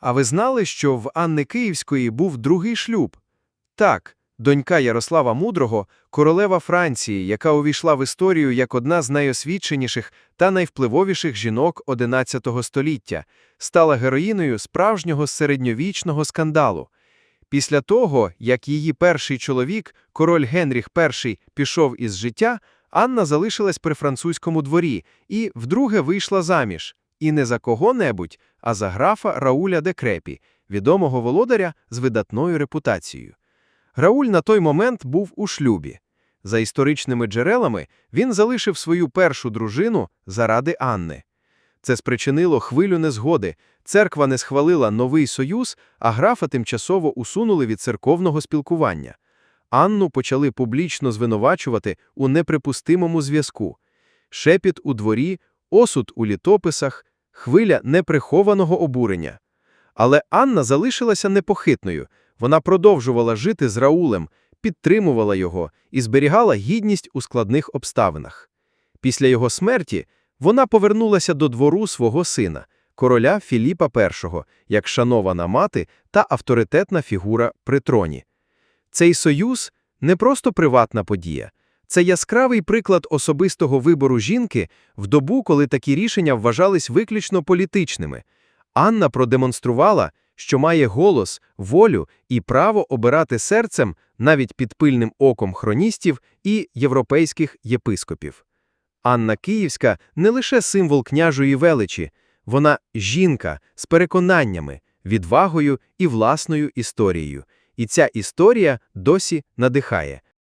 А ви знали, що в Анни Київської був другий шлюб? Так, донька Ярослава Мудрого, королева Франції, яка увійшла в історію як одна з найосвіченіших та найвпливовіших жінок XI століття, стала героїною справжнього середньовічного скандалу. Після того, як її перший чоловік, король Генріх І, пішов із життя, Анна залишилась при французькому дворі і вдруге вийшла заміж. І не за кого-небудь, а за графа Рауля де Крепі, відомого володаря з видатною репутацією. Рауль на той момент був у шлюбі. За історичними джерелами, він залишив свою першу дружину заради Анни. Це спричинило хвилю незгоди. Церква не схвалила новий союз, а графа тимчасово усунули від церковного спілкування. Анну почали публічно звинувачувати у неприпустимому зв'язку. Шепіт у дворі, осуд у літописах, хвиля неприхованого обурення. Але Анна залишилася непохитною. Вона продовжувала жити з Раулем, підтримувала його і зберігала гідність у складних обставинах. Після його смерті вона повернулася до двору свого сина, короля Філіпа І, як шанована мати та авторитетна фігура при троні. Цей союз не просто приватна подія, це яскравий приклад особистого вибору жінки в добу, коли такі рішення вважались виключно політичними. Анна продемонструвала, що має голос, волю і право обирати серцем навіть під пильним оком хроністів і європейських єпископів. Анна Київська не лише символ княжої величі, вона жінка з переконаннями, відвагою і власною історією. І ця історія досі надихає.